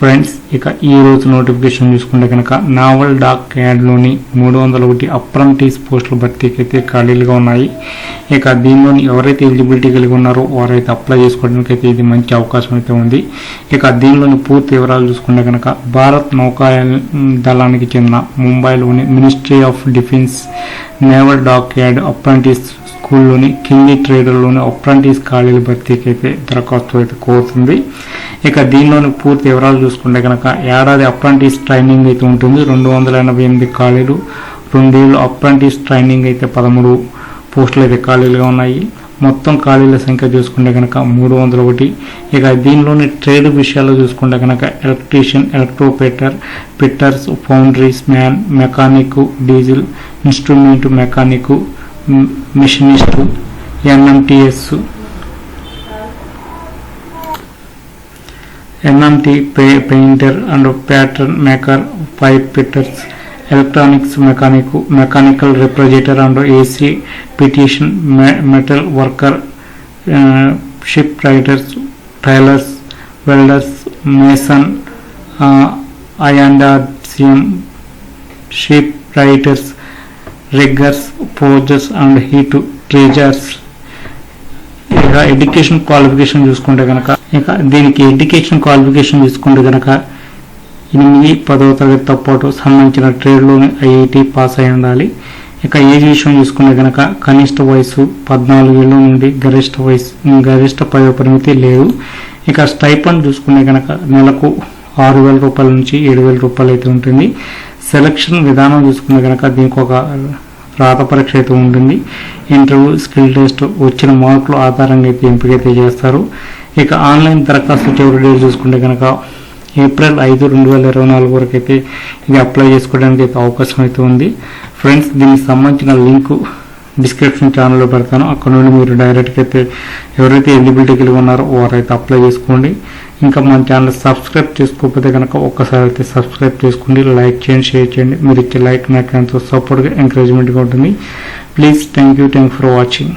Friends ఇక ఈ రోజు నోటిఫికేషన్ చూసుకుంటే కనుక నావల్ డాక్ యాడ్లోని మూడు వందల ఒకటి అప్రంటీస్ పోస్టుల భర్తీకి అయితే ఖాళీలుగా ఉన్నాయి. ఇక దీనిలోని ఎవరైతే ఎలిజిబిలిటీ కలిగి ఉన్నారో వారైతే అప్లై చేసుకోవడానికి అయితే ఇది మంచి అవకాశం అయితే ఉంది. ఇక దీనిలోని పూర్తి వివరాలు చూసుకుంటే కనుక భారత్ నౌకాయాన దళానికి చెందిన ముంబైలోని ministry of defence naval dock yard apprentice స్కూల్లోని కింది ట్రేడర్లోని అప్రెంటిస్ ఖాళీల భర్తీకి అయితే దరఖాస్తు అయితే కోరుతుంది. ఇక దీనిలోని పూర్తి వివరాలు చూసుకుంటే కనుక ఏడాది అప్రెంటిస్ ట్రైనింగ్ అయితే ఉంటుంది. రెండు వందల ఎనభై ఎనిమిది ఖాళీలు రెండేళ్ళు అప్రెంటిస్ ట్రైనింగ్ అయితే పదమూడు పోస్టులు అయితే ఖాళీలుగా ఉన్నాయి. మొత్తం ఖాళీల సంఖ్య చూసుకుంటే కనుక మూడు వందల ఒకటి. ఇక దీనిలోని ట్రేడ్ విషయాలు చూసుకుంటే కనుక electrician electroplater fitters foundries man mechanic diesel instrument mechanic machinist NMTS NMT painter and pattern maker pipe fitters electronics mechanic mechanical representer and AC petition metal worker ship writers tailors welders mason అయాండాసియం ship writers riggers posers and heat treaters ఇక education qualification చూసుకుంటే కనుక ఇక దీనికి education qualification తీసుకుంటే కనుక ఎనిమిది పదవ తరగతితో పాటు సంబంధించిన ట్రేడ్లోని ఐఐటి పాస్ అయి ఉండాలి. ఇక ఏజ్ విషయం చూసుకుంటే కనుక కనిష్ట వయసు పద్నాలుగు ఏళ్ళ నుండి గరిష్ట వయసు గరిష్ట పదవ పరిమితి లేదు. ఇక స్టైపండ్ చూసుకునే కనుక నెలకు ఆరు వేల రూపాయల నుంచి ఏడు వేల రూపాయలు అయితే ఉంటుంది. సెలక్షన్ విధానం చూసుకునే కనుక దీనికి ఒక రాత పరీక్ష అయితే ఉంటుంది. ఇంటర్వ్యూ స్కిల్ టెస్ట్ వచ్చిన మార్కుల ఆధారంగా అయితే ఎంపిక అయితే చేస్తారు. ఇక ఆన్లైన్ దరఖాస్తు చివరి డేట్ చూసుకుంటే కనుక ఏప్రిల్ ఐదు రెండు వేల ఇరవై నాలుగు వరకు అయితే ఇది అప్లై చేసుకోవడానికి అయితే అవకాశం అయితే ఉంది. ఫ్రెండ్స్ దీనికి సంబంధించిన లింకు డిస్క్రిప్షన్ ఛానల్లో పెడతాను. అక్కడ నుండి మీరు డైరెక్ట్గా అయితే ఎవరైతే ఎలిజిబిలిటీ కలిగి ఉన్నారో వారైతే అప్లై చేసుకోండి. ఇంకా మన ఛానల్ సబ్స్క్రైబ్ చేసుకోకపోతే కనుక ఒక్కసారి అయితే సబ్స్క్రైబ్ చేసుకోండి. లైక్ చేయండి షేర్ చేయండి. మీరు ఇచ్చే లైక్ నాకు ఎంతో సపోర్ట్గా ఎంకరేజ్మెంట్గా ఉంటుంది. Please thank you thank for watching.